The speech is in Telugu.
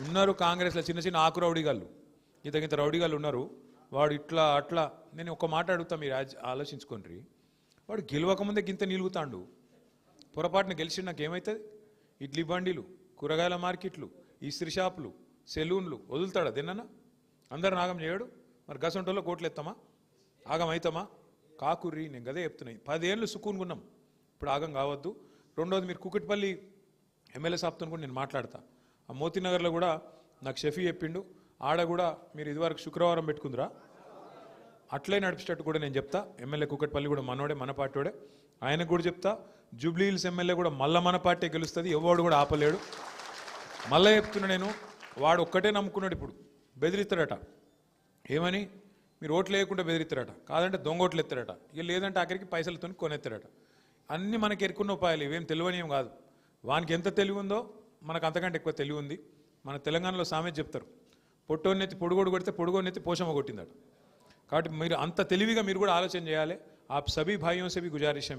ఉన్నారు కాంగ్రెస్లో చిన్న చిన్న ఆకు రౌడీగాళ్ళు. ఇంతకింత ఇంత రౌడీగాళ్ళు ఉన్నారు. వాడు ఇట్లా అట్లా. నేను ఒక మాట అడుగుతా మీరు ఆలోచించుకోండి. వాడు గెలవకముందే గింత నిలుగుతాండు. పొరపాటున గెలిచి నాకేమవుతుంది ఇడ్లీ బండిలు కూరగాయల మార్కెట్లు ఇస్త్రీ షాపులు సెలూన్లు వదులుతాడా తిన్ననా అందరు నాగం చేయడు? మరి గసంటోలో కోట్లు ఎత్తామా? ఆగం అవుతామా కాకుర్రి నేను గదే చెప్తున్నాయి పదేళ్ళు సుక్కునుకున్నాం ఇప్పుడు ఆగం కావద్దు. రెండోది మీరు కుకట్పల్లి ఎమ్మెల్యే సాబ్తో కూడా నేను మాట్లాడతా. ఆ మోతీనగర్లో కూడా నాకు షఫీ చెప్పిండు. ఆడ కూడా మీరు ఇదివరకు శుక్రవారం పెట్టుకుందిరా. అట్లే నడిపించేటట్టు కూడా నేను చెప్తా. ఎమ్మెల్యే కుక్కట్పల్లి కూడా మనోడే మన పార్టీడే ఆయనకు కూడా చెప్తా. జూబ్లీ హిల్స్ ఎమ్మెల్యే కూడా మళ్ళా మన పార్టీ గెలుస్తుంది. ఎవడు కూడా ఆపలేడు. మళ్ళీ చెప్తున్నా నేను వాడు ఒక్కటే నమ్ముకున్నాడు ఇప్పుడు. బెదిరిస్తాడట. ఏమని? మీరు ఓట్లు వేయకుండా బెదిరిస్తారట కాదంటే దొంగ ఓట్లు ఎత్తారట ఇక లేదంటే ఆఖరికి పైసలతో కొనెత్తారట అన్నీ మనకి ఎరుకున్న ఉపాయాలు ఇవేం తెలివనియం కాదు. వానికి ఎంత తెలివి ఉందో మనకు అంతకంటే ఎక్కువ తెలివి ఉంది మన తెలంగాణలో సామెత చెప్తారు. పొట్టోన్నెత్తి పొడుగోడు కొడితే పొడుగోన్నెత్తి పోషమ్మ కొట్టిందాడు కాబట్టి మీరు అంత తెలివిగా మీరు కూడా ఆలోచన చేయాలి. ఆ సభీ భాయ్యం సభీ గుజారిషం